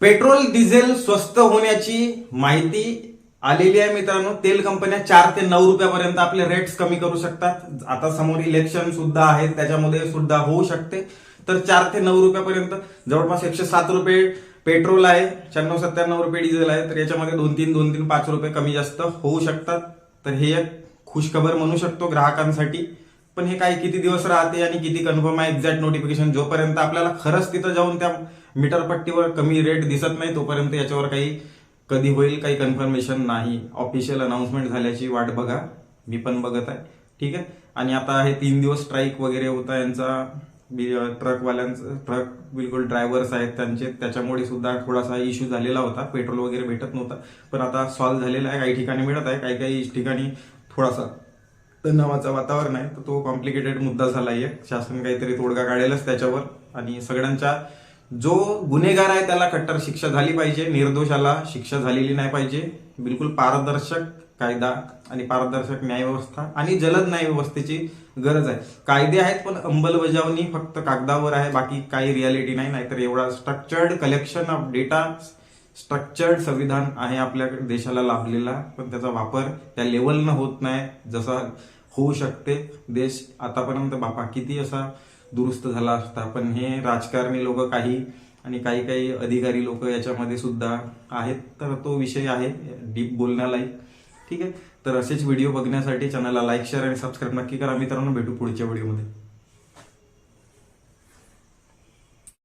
Petrol diesel स्वस्त होण्याची माहिती आलेली आहे मित्रांनो. तेल कंपन्या चार ते नऊ रुपयापर्यंत आपले रेट्स कमी करू शकतात. आता समोर इलेक्शन सुद्धा आहेत त्याच्यामध्ये सुद्धा होऊ शकते. तर चार ते नऊ रुपयापर्यंत जवळपास एकशे सात रुपये पेट्रोल आहे शहाण्णव सत्त्याण्णव रुपये डिझेल आहे तर याच्यामध्ये दोन तीन दोन तीन पाच रुपये कमी जास्त होऊ शकतात. तर हे एक खुशखबर म्हणू शकतो ग्राहकांसाठी. पण हे काय किती दिवस राहते आणि किती कन्फर्म आहे एक्झॅक्ट नोटिफिकेशन जोपर्यंत आपल्याला खरंच तिथं जाऊन त्या मीटर पट्टीवर कमी रेट दिसत नाही तोपर्यंत याच्यावर काही कधी होईल काही कन्फर्मेशन नाही. ऑफिशियल अनाऊन्समेंट झाल्याची वाट बघा. मी पण बघत आहे. ठीक आहे? आणि आता हे तीन दिवस स्ट्राईक वगैरे होता यांचा. ट्रकवाल्यांचं ट्रक बिलकुल ड्रायव्हर्स आहेत त्यांचे. त्याच्यामुळे सुद्धा थोडासा इश्यू झालेला होता. पेट्रोल वगैरे भेटत नव्हता. पण आता सॉल्व्ह झालेला आहे. काही ठिकाणी मिळत आहे. काही काही ठिकाणी थोडासा तणावाचं वातावरण आहे तर तो कॉम्प्लिकेटेड मुद्दा झाला आहे शासन काहीतरी तोडगा काढेलच त्याच्यावर. आणि सगळ्यांच्या जो गुन्हेगार आहे त्याला कट्टर शिक्षा झाली पाहिजे निर्दोषाला शिक्षा झालेली नाही पाहिजे. बिलकुल पारदर्शक कायदा आणि पारदर्शक न्याय व्यवस्था आणि जलद न्याय व्यवस्थेची गरज आहे. कायदे आहेत पण अंमलबजावणी फक्त कागदावर आहे बाकी काही रियालिटी नाही. नाहीतर एवढा structured collection of data structured संविधान आहे आपल्या देशाला लाभलेला. पण त्याचा वापर त्या लेवलनं होत नाही. जसा होऊ शकते. देश आतापर्यंत बापा किती असा दुरुस्त झाला असता. पण हे राजकारणी लोक काही आणि काही काही अधिकारी लोक याच्यामध्ये सुद्धा आहेत. तर तो विषय आहे. डीप बोलण्यालाही ठीक आहे? तर असेच व्हिडिओ बघण्यासाठी चॅनलला लाईक शेअर आणि सबस्क्राईब नक्की करा. मित्रांनो भेटू पुढच्या व्हिडिओमध्ये